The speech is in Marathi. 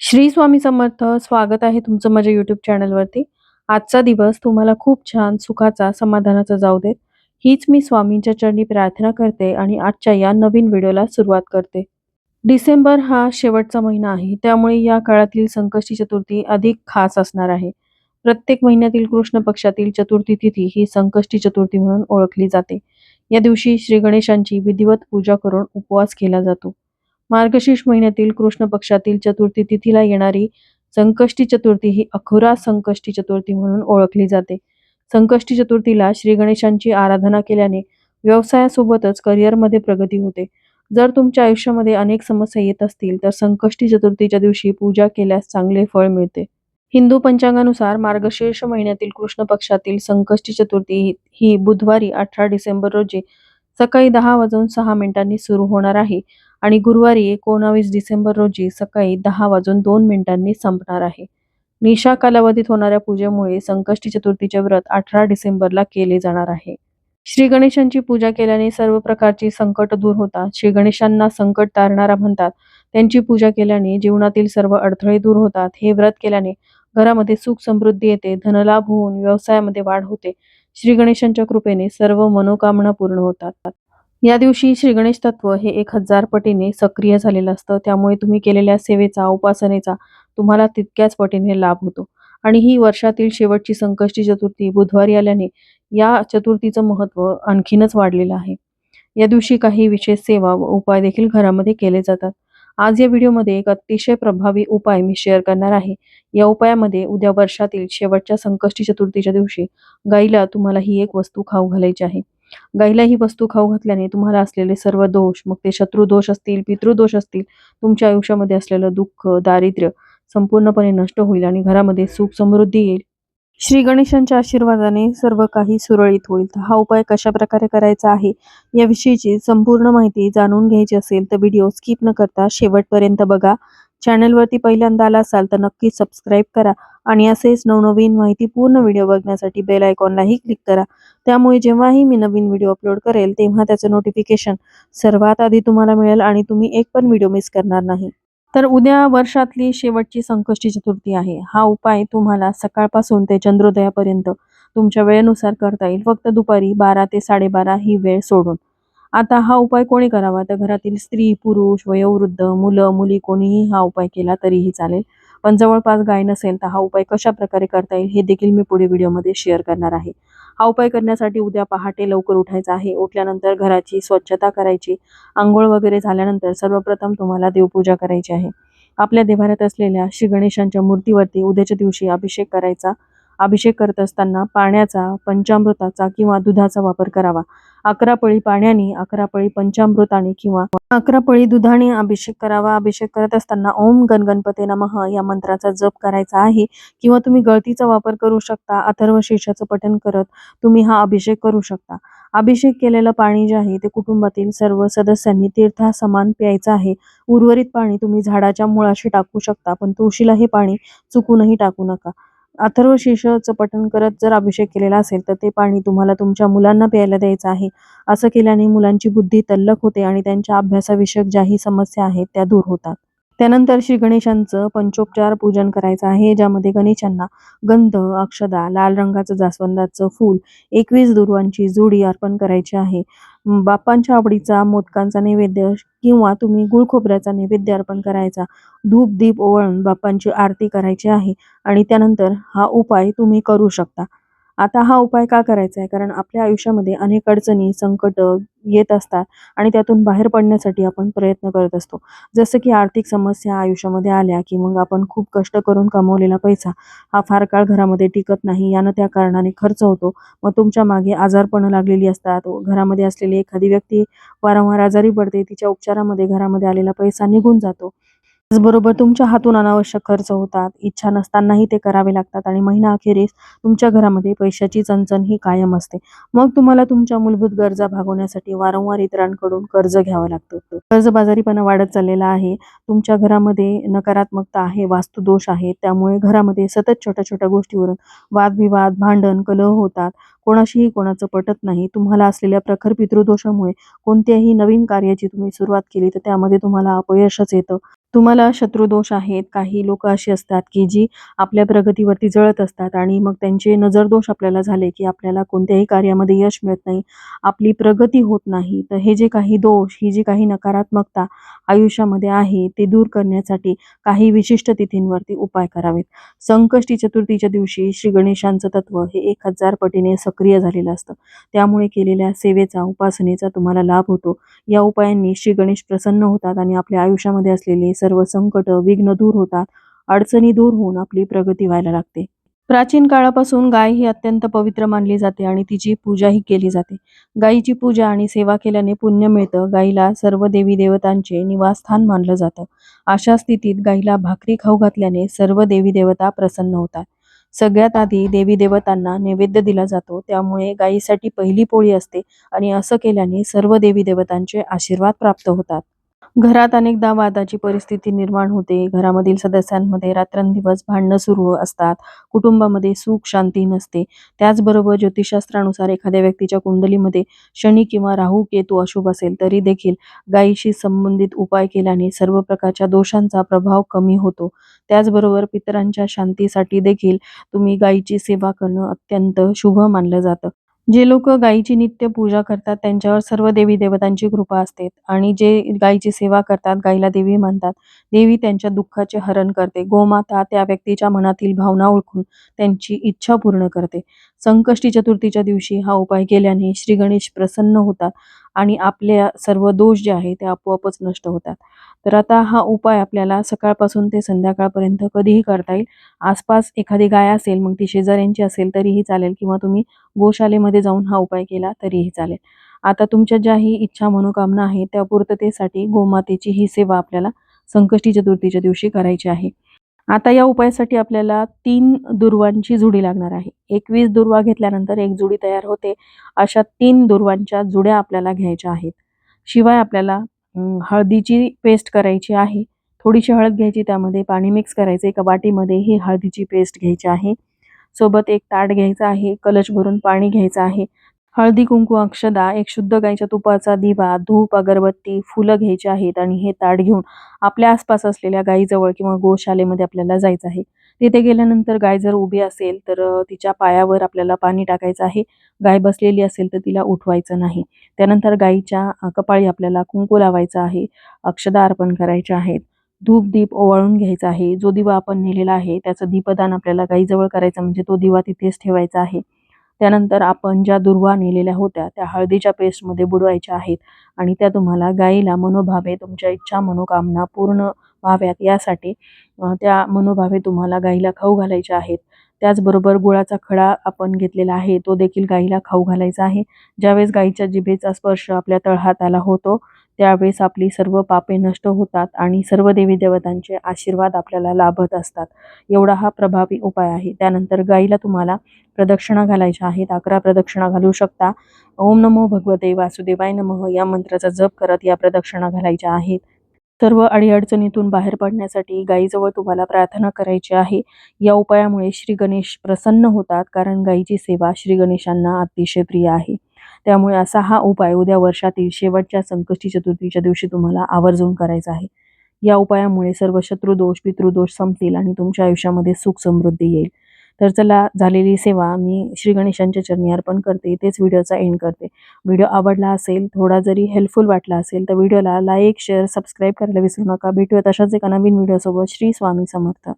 श्री स्वामी समर्थ स्वागत आहे तुमचं माझ्या युट्यूब चॅनलवरती आजचा दिवस तुम्हाला खूप छान सुखाचा समाधानाचा जाऊ देत. हीच मी स्वामींच्या चरणी प्रार्थना करते आणि आजच्या या नवीन व्हिडिओला सुरुवात करते. डिसेंबर हा शेवटचा महिना आहे त्यामुळे या काळातील संकष्टी चतुर्थी अधिक खास असणार आहे. प्रत्येक महिन्यातील कृष्ण पक्षातील चतुर्थी तिथी ही संकष्टी चतुर्थी म्हणून ओळखली जाते. या दिवशी श्री गणेशांची विधिवत पूजा करून उपवास केला जातो. मार्गशीर्ष महिन्यातील कृष्ण पक्षातील चतुर्थी तिथीला येणारी संकष्टी चतुर्थी ही अखुरा संकष्टी चतुर्थी म्हणून ओळखली जाते. संकष्टी चतुर्थीला श्री गणेशांची आराधना केल्याने व्यवसायासोबतच करिअरमध्ये प्रगती होते. जर तुमच्या आयुष्यामध्ये अनेक समस्या येत असतील तर संकष्टी चतुर्थीच्या दिवशी पूजा केल्यास चांगले फळ मिळते. हिंदू पंचांगानुसार मार्गशीर्ष महिन्यातील कृष्ण पक्षातील संकष्टी चतुर्थी ही- ही बुधवारी अठरा डिसेंबर रोजी सकाळी दहा वाजून सहा मिनिटांनी सुरू होणार आहे आणि गुरुवारी एकोणावीस डिसेंबर रोजी सकाळी दहा वाजून दोन मिनिटांनी संपणार आहे. निशा कालावधीत होणाऱ्या पूजेमुळे संकष्टी चतुर्थीचे व्रत अठरा डिसेंबरला केले जाणार आहे. श्री गणेशांची पूजा केल्याने सर्व प्रकारची संकट दूर होतात. श्री गणेशांना संकट तारणारा म्हणतात त्यांची पूजा केल्याने जीवनातील सर्व अडथळे दूर होतात. हे व्रत केल्याने घरामध्ये सुख समृद्धी येते धनलाभ होऊन व्यवसायामध्ये वाढ होते. श्री गणेशांच्या कृपेने सर्व मनोकामना पूर्ण होतात. या दिवशी श्री गणेश तत्व हे एक हजार पटीने सक्रिय झालेलं असतं. त्यामुळे तुम्ही केलेल्या सेवेचा उपासनेचा तुम्हाला तितक्याच पटीने लाभ होतो. आणि ही वर्षातील शेवटची संकष्टी चतुर्थी बुधवारी आल्याने या चतुर्थीचं महत्त्व आणखीनच वाढलेलं आहे. या दिवशी काही विशेष सेवा व उपाय देखील घरामध्ये केले जातात. आज या व्हिडिओमध्ये एक अतिशय प्रभावी उपाय मी शेअर करणार आहे. या उपायामध्ये उद्या वर्षातील शेवटच्या संकष्टी चतुर्थीच्या दिवशी गाईला तुम्हाला ही एक वस्तू खाऊ घालायची आहे. गाईला ही वस्तू खाऊ घातल्याने तुम्हाला असलेले सर्व दोष मग ते शत्रुदोष असतील पितृदोष असतील तुमच्या आयुष्यामध्ये असलेलं दुःख दारिद्र्य संपूर्णपणे नष्ट होईल आणि घरामध्ये सुख समृद्धी येईल. श्री गणेशांच्या आशीर्वादाने सर्व काही सुरळीत होईल. तर हा उपाय कशा प्रकारे करायचा आहे याविषयीची संपूर्ण माहिती जाणून घ्यायची असेल तर व्हिडिओ स्किप न करता शेवटपर्यंत बघा. चॅनलवरती पहिल्यांदा आला असाल तर नक्की सबस्क्राईब करा आणि असेच नवनवीन माहिती पूर्ण व्हिडिओ बघण्यासाठी बेल आयकॉनलाही क्लिक करा. त्यामुळे जेव्हाही मी नवीन व्हिडिओ अपलोड करेल तेव्हा त्याचं नोटिफिकेशन सर्वात आधी तुम्हाला मिळेल आणि तुम्ही एक पण व्हिडिओ मिस करणार नाही. तर उद्या वर्षातली शेवटची संकष्टी चतुर्थी आहे. हा उपाय तुम्हाला सकाळपासून ते चंद्रोदयापर्यंत तुमच्या वेळेनुसार करता येईल. फक्त दुपारी बारा ते साडेबारा ही वेळ सोडून. आता हा उपाय कोणी करावा? तर घरातील स्त्री पुरुष वयोवृद्ध मुलं मुली कोणीही हा उपाय केला तरीही चालेल. पण जवळपास गाय नसेल तर हा उपाय कशा प्रकारे करता येईल हे देखील मी पुढे व्हिडिओमध्ये शेअर करणार आहे. हा उपाय करण्यासाठी उद्या पहाटे लवकर उठायचं आहे. उठल्यानंतर घराची स्वच्छता करायची. आंघोळ वगैरे झाल्यानंतर सर्वप्रथम तुम्हाला देवपूजा करायची आहे. आपल्या देवाऱ्यात असलेल्या श्री गणेशांच्या मूर्तीवरती उद्याच्या दिवशी अभिषेक करायचा. अभिषेक करत असताना पाण्याचा पंचामृताचा किंवा दुधाचा वापर करावा. अकरा पळी पाण्याने अकरा पळी पंचामृताने किंवा अकरा पळी दुधाने अभिषेक करावा. अभिषेक करत असताना ओम गण गणपते नमः या मंत्राचा जप करायचा आहे. किंवा तुम्ही गळतीचा वापर करू शकता अथर्व शीर्षाचं पठण करत तुम्ही हा अभिषेक करू शकता. अभिषेक केलेलं पाणी जे आहे ते कुटुंबातील सर्व सदस्यांनी तीर्था समान प्यायचं आहे. उर्वरित पाणी तुम्ही झाडाच्या मुळाशी टाकू शकता पण तुळशीला हे पाणी चुकूनही टाकू नका. अथर्व शीर्षाचं पठण करत जर अभिषेक केलेला असेल तर ते पाणी तुम्हाला तुमच्या मुलांना प्यायला द्यायचं आहे. असं केल्याने मुलांची बुद्धी तल्लख होते आणि त्यांच्या अभ्यासाविषयक ज्याही समस्या आहेत त्या दूर होतात. त्यानंतर श्री गणेशांचं पंचोपचार पूजन करायचं आहे ज्यामध्ये गणेशांना गंध अक्षदा लाल रंगाचं जास्वंदाचं फूल एकवीस दुर्वांची जुडी अर्पण करायची आहे. बाप्पांच्या आवडीचा मोदकांचा नैवेद्य किंवा तुम्ही गुळखोबऱ्याचा नैवेद्य अर्पण करायचा धूप दीप ओवाळून बाप्पांची आरती करायची आहे. आणि त्यानंतर हा उपाय तुम्ही करू शकता. आता हा उपाय का करायचा आहे? कारण आपल्या आयुष्यामध्ये अनेक अडचणी संकट येत असतात आणि त्यातून बाहेर पडण्यासाठी आपण प्रयत्न करत असतो. जसं की आर्थिक समस्या आयुष्यामध्ये आल्या की मग आपण खूप कष्ट करून कमवलेला पैसा हा फार काळ घरामध्ये टिकत नाही. यानं त्या कारणाने खर्च होतो. मग तुमच्या मागे आजारपणं लागलेली असतात. घरामध्ये असलेली एखादी व्यक्ती वारंवार आजारी पडते. तिच्या उपचारामध्ये घरामध्ये आलेला पैसा निघून जातो. त्याचबरोबर तुमच्या हातून अनावश्यक खर्च होतात. इच्छा नसतानाही ते करावे लागतात आणि महिना अखेरीस तुमच्या घरामध्ये पैशाची चणचण ही कायम असते. मग तुम्हाला तुमच्या मूलभूत गरजा भागवण्यासाठी वारंवार इतरांकडून कर्ज घ्यावं लागतं. कर्जबाजारीपणा वाढत चाललेला आहे. तुमच्या घरामध्ये नकारात्मकता आहे वास्तुदोष आहे त्यामुळे घरामध्ये सतत छोट्या छोट्या गोष्टीवरून वादविवाद भांडण कलह होतात. कोणाशीही कोणाचं पटत नाही. तुम्हाला असलेल्या प्रखर पितृदोषामुळे कोणत्याही नवीन कार्याची तुम्ही सुरुवात केली तर त्यामध्ये तुम्हाला अपयशच येतं. तुम्हाला शत्रुदोष आहेत. काही लोक अशी असतात, की जी आपल्या प्रगतीवरती जळत असतात आणि मग त्यांचे नजरदोष आपल्याला झाले, की आपल्याला कोणत्याही कार्यामध्ये यश मिळत नाही, आपली प्रगती होत नाही. तर हे जे काही दोष, ही जी काही नकारात्मकता आयुष्यामध्ये आहे, ते दूर करण्यासाठी काही विशिष्ट तिथींवरती उपाय करावेत. संकष्टी चतुर्थीच्या दिवशी श्री गणेशांचं तत्व हे एक हजार पटीने सक्रिय झालेलं असतं. त्यामुळे केलेल्या सेवेचा, उपासनेचा तुम्हाला लाभ होतो. या उपायांनी श्री गणेश प्रसन्न होतात आणि आपल्या आयुष्यामध्ये असलेले सर्व संकट, विघ्न दूर होतात. अडचणी दूर होऊन आपली प्रगती व्हायला लागते. प्राचीन काळापासून गाय ही अत्यंत पवित्र मानली जाते आणि तिची पूजाही केली जाते. गायीची पूजा आणि सेवा केल्याने पुण्य मिळतं. गायीला सर्व देवी-देवतांचे निवासस्थान मानलं जातं. अशा स्थितीत गायीला भाकरी खाऊ घातल्याने सर्व देवी-देवता प्रसन्न होतात. सगळ्यात आधी देवी-देवतांना नैवेद्य दिला जातो. त्यामुळे गायीसाठी पहिली पोळी असते आणि असं केल्याने सर्व देवी-देवतांचे आशीर्वाद प्राप्त होतात. घरात अनेकदा वादाची परिस्थिती निर्माण होते. घरामधील सदस्यांमध्ये रात्रंदिवस भांडणं सुरू असतात. कुटुंबामध्ये सुख शांती नसते. त्याचबरोबर ज्योतिषशास्त्रानुसार एखाद्या व्यक्तीच्या कुंडलीमध्ये शनी किंवा राहू केतू अशुभ असेल तरी देखील गायीशी संबंधित उपाय केल्याने सर्व प्रकारच्या दोषांचा प्रभाव कमी होतो. त्याचबरोबर पितरांच्या शांतीसाठी देखील तुम्ही गायीची सेवा करणं अत्यंत शुभ मानलं जातं. जे लोक गायीची नित्य पूजा करतात त्यांच्यावर सर्व देवी-देवतांची कृपा असते आणि जे गायीची सेवा करतात, गायीला देवी मानतात, देवी त्यांच्या दुःखाचे हरण करते. गोमाता त्या व्यक्तीच्या मनातील भावना ओळखून त्यांची इच्छा पूर्ण करते. संकष्टी चतुर्थीच्या दिवशी हा उपाय केल्याने श्री गणेश प्रसन्न होतात आणि आपल्या सर्व दोष जे आहे ते आपोआपच नष्ट होतात. तर आता हा उपाय आपल्याला सकाळपासून ते संध्याकाळपर्यंत कधीही करता येईल. आसपास एखादी गाय असेल, मग ती शेजाऱ्यांची असेल तरीही चालेल किंवा तुम्ही गोशालेमध्ये जाऊन हा उपाय केला तरीही चालेल. आता तुमच्या ज्याही इच्छा मनोकामना आहे त्या पूर्ततेसाठी गोमातेची ही सेवा आपल्याला संकष्टी चतुर्थीच्या दिवशी करायची आहे. आता या उपायासाठी आपल्याला तीन दुर्वांची जुडी लागणार आहे. 21 दुर्वा घेतल्यानंतर एक जुडी तयार होते. अशा तीन दुर्वांच्या जुड्या आपल्याला घ्यायच्या आहेत. शिवाय आपल्याला हळदीची पेस्ट करायची आहे. थोडीशी हळद घ्यायची, त्यामध्ये पाणी मिक्स करायचं. एका वाटीमध्ये ही हळदीची पेस्ट घ्यायची आहे. सोबत एक ताट घ्यायचं आहे. कलश भरून पाणी घ्यायचं आहे. हळदी, कुंकू, अक्षदा, एक शुद्ध गाईच्या तुपाचा दिवा, धूप, अगरबत्ती, फुलं घ्यायची आहेत आणि हे ताट घेऊन आपल्या आसपास असलेल्या गायीजवळ किंवा गोशालेमध्ये आपल्याला जायचं आहे. तिथे गेल्यानंतर गाय जर उभी असेल तर तिच्या पायावर आपल्याला पाणी टाकायचं आहे. गाय बसलेली असेल तर तिला उठवायचं नाही. त्यानंतर गायीच्या कपाळी आपल्याला कुंकू लावायचं आहे. अक्षदा अर्पण करायच्या आहेत. धूप, दीप ओवाळून घ्यायचा आहे. जो दिवा आपण नेलेला आहे त्याचं दीपदान आपल्याला गायीजवळ करायचं म्हणजे तो दिवा तिथेच ठेवायचा आहे. त्यानंतर आपण ज्या दुर्वा नेलेल्या होत्या त्या हळदीच्या पेस्टमध्ये बुडवायच्या आहेत. आणि त्या तुम्हाला गाईला मनोभावे तुमच्या इच्छा मनोकामना पूर्ण व्हाव्यात यासाठी त्या मनोभावे तुम्हाला गाईला खाऊ घालायच्या आहेत. त्याचबरोबर गुळाचा खडा आपण घेतलेला आहे तो देखील गाईला खाऊ घालायचा आहे. ज्यावेळेस गाईच्या जिभेचा स्पर्श आपल्या तळहाताला होतो त्यावेळेस आपली सर्व पापे नष्ट होतात आणि सर्व देवी-देवतांचे आशीर्वाद आपल्याला लाभत असतात. एवढा हा प्रभावी उपाय आहे. त्यानंतर गाईला तुम्हाला प्रदक्षिणा घालायच्या आहेत. 11 प्रदक्षिणा घालू शकता. ओम नमो भगवते वासुदेवाय नमः या मंत्राचा जप करत या प्रदक्षिणा घालायच्या आहेत. सर्व अडीअडचणीतून बाहेर पडण्यासाठी गाईजवळ तुम्हाला प्रार्थना करायची आहे. या उपायामुळे श्री गणेश प्रसन्न होतात कारण गाईची सेवा श्री गणेशांना अतिशय प्रिय आहे. त्यामुळे असा हा उपाय उद्या वर्षातील शेवटच्या संकष्टी चतुर्थीच्या दिवशी तुम्हाला आवर्जून करायचा आहे. या उपायामुळे सर्व शत्रुदोष, पितृदोष संपतील आणि तुमच्या आयुष्यामध्ये सुख समृद्धी येईल. तर चला झालेली सेवा मी श्री गणेशांच्या चरणी अर्पण करते. इथेच व्हिडिओचा एंड करते. व्हिडिओ आवडला असेल, थोडा जरी हेल्पफुल वाटला असेल तर व्हिडिओला लाईक, शेअर, सबस्क्राईब करायला विसरू नका. भेटूयात अशाच एका नवीन व्हिडिओसोबत. श्री स्वामी समर्थ.